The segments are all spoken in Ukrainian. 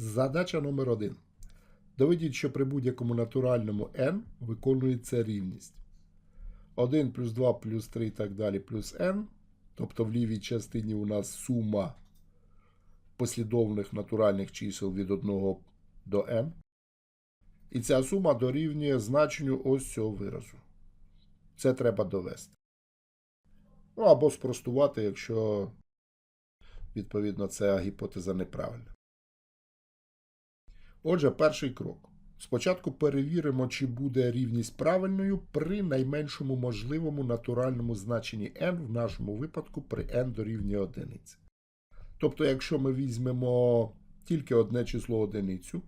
Задача номер 1. Доведіть, що при будь-якому натуральному n виконується рівність. 1 плюс 2 плюс 3 і так далі плюс n. Тобто в лівій частині у нас сума послідовних натуральних чисел від 1 до n. І ця сума дорівнює значенню ось цього виразу. Це треба довести. Ну або спростувати, якщо відповідно ця гіпотеза неправильна. Отже, перший крок. Спочатку перевіримо, чи буде рівність правильною при найменшому можливому натуральному значенні n, в нашому випадку при n дорівнює одиниці. Тобто, якщо ми візьмемо тільки одне число одиницю,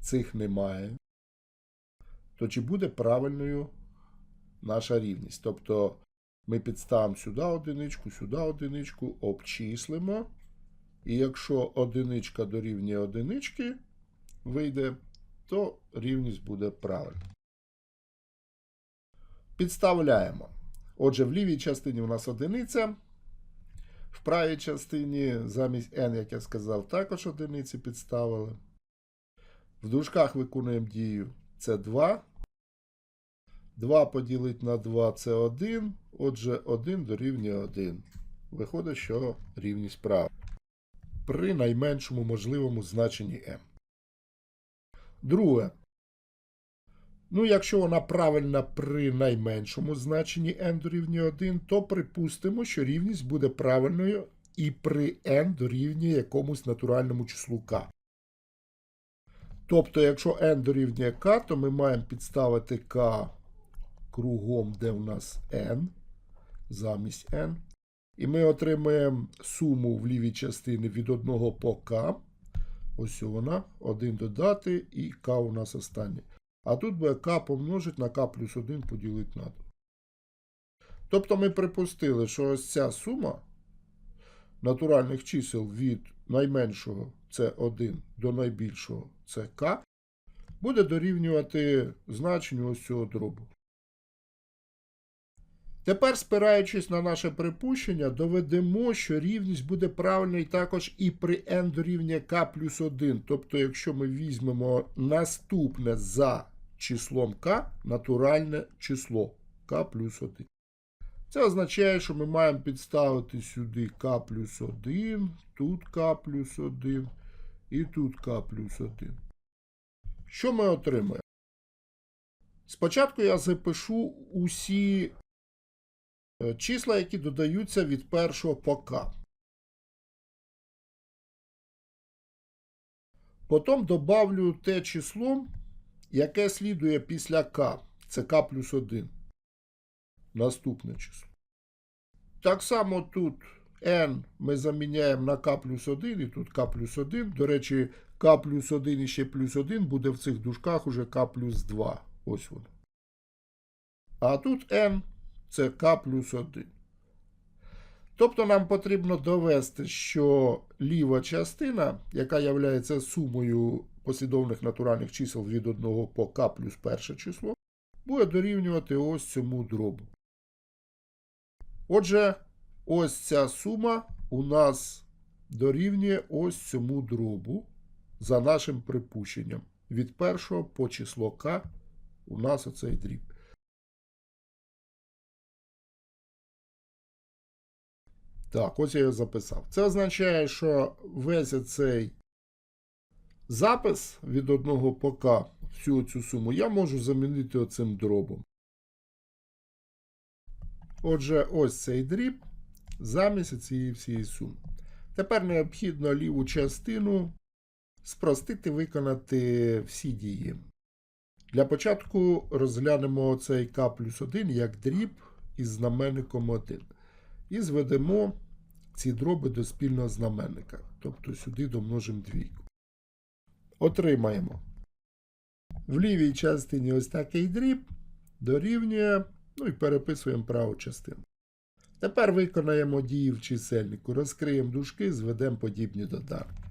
цих немає, то чи буде правильною наша рівність? Тобто ми підставимо сюди одиничку, сюди одиничку, обчислимо. І якщо одиничка дорівнює одинички вийде, то рівність буде правильна. Підставляємо. Отже, в лівій частині у нас одиниця. В правій частині замість n, як я сказав, також одиниці підставили. В дужках виконуємо дію це 2. 2 поділити на 2 це 1. Отже, 1 дорівнює 1. Виходить, що рівність права. При найменшому можливому значенні m. Друге. Ну, якщо вона правильна при найменшому значенні n дорівнює 1, то припустимо, що рівність буде правильною і при n дорівнює якомусь натуральному числу k. Тобто, якщо n дорівнює k, то ми маємо підставити k кругом, де в нас n, замість n. І ми отримаємо суму в лівій частині від 1 по k. Ось вона, 1 додати, і k у нас останнє. А тут буде k помножить на k плюс 1 поділити на 2. Тобто ми припустили, що ось ця сума натуральних чисел від найменшого це 1 до найбільшого це k, буде дорівнювати значенню ось цього дробу. Тепер, спираючись на наше припущення, доведемо, що рівність буде правильною також і при n дорівнює k плюс 1. Тобто, якщо ми візьмемо наступне за числом k, натуральне число k плюс 1. Це означає, що ми маємо підставити сюди k плюс 1, тут k плюс 1 і тут k плюс 1. Що ми отримаємо? Спочатку я запишу усі числа, які додаються від першого по k. Потім добавлю те число, яке слідує після k. Це k плюс 1. Наступне число. Так само тут n ми заміняємо на k плюс 1, і тут k плюс 1. До речі, k плюс 1 і ще плюс 1 буде в цих дужках уже k плюс 2. Ось воно. А тут n це k плюс 1. Тобто нам потрібно довести, що ліва частина, яка є сумою послідовних натуральних чисел від 1 по k плюс перше число, буде дорівнювати ось цьому дробу. Отже, ось ця сума у нас дорівнює ось цьому дробу за нашим припущенням. Від першого по число k у нас оцей дріб. Так, ось я його записав. Це означає, що весь цей запис від 1 по К, всю цю суму, я можу замінити оцим дробом. Отже, ось цей дріб замість цієї всієї суми. Тепер необхідно ліву частину спростити, виконати всі дії. Для початку розглянемо цей К плюс 1 як дріб із знаменником 1. І зведемо ці дроби до спільного знаменника. Тобто сюди домножимо двійку. Отримаємо. В лівій частині ось такий дріб дорівнює. Ну і переписуємо праву частину. Тепер виконаємо дії в чисельнику. Розкриємо дужки, зведемо подібні доданки.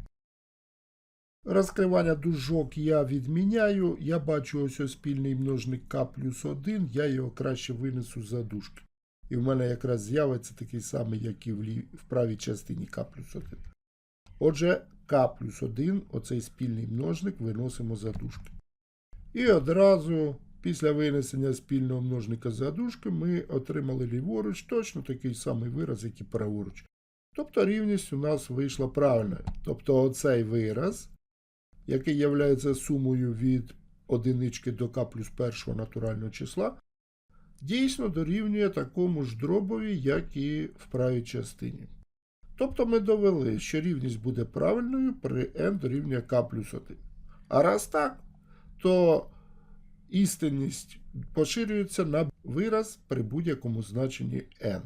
Розкривання дужок я відміняю. Я бачу ось ось спільний множник k плюс 1, я його краще винесу за дужки. І в мене якраз з'явиться такий самий, як і в, лів... в правій частині К плюс 1. Отже, k плюс 1, оцей спільний множник, виносимо за дужки. І одразу після винесення спільного множника за дужки ми отримали ліворуч точно такий самий вираз, як і праворуч. Тобто рівність у нас вийшла правильною. Тобто оцей вираз, який є сумою від одинички до k плюс першого натурального числа, дійсно дорівнює такому ж дробові, як і в правій частині. Тобто ми довели, що рівність буде правильною при n дорівнює k плюс 1. А раз так, то істинність поширюється на вираз при будь-якому значенні n.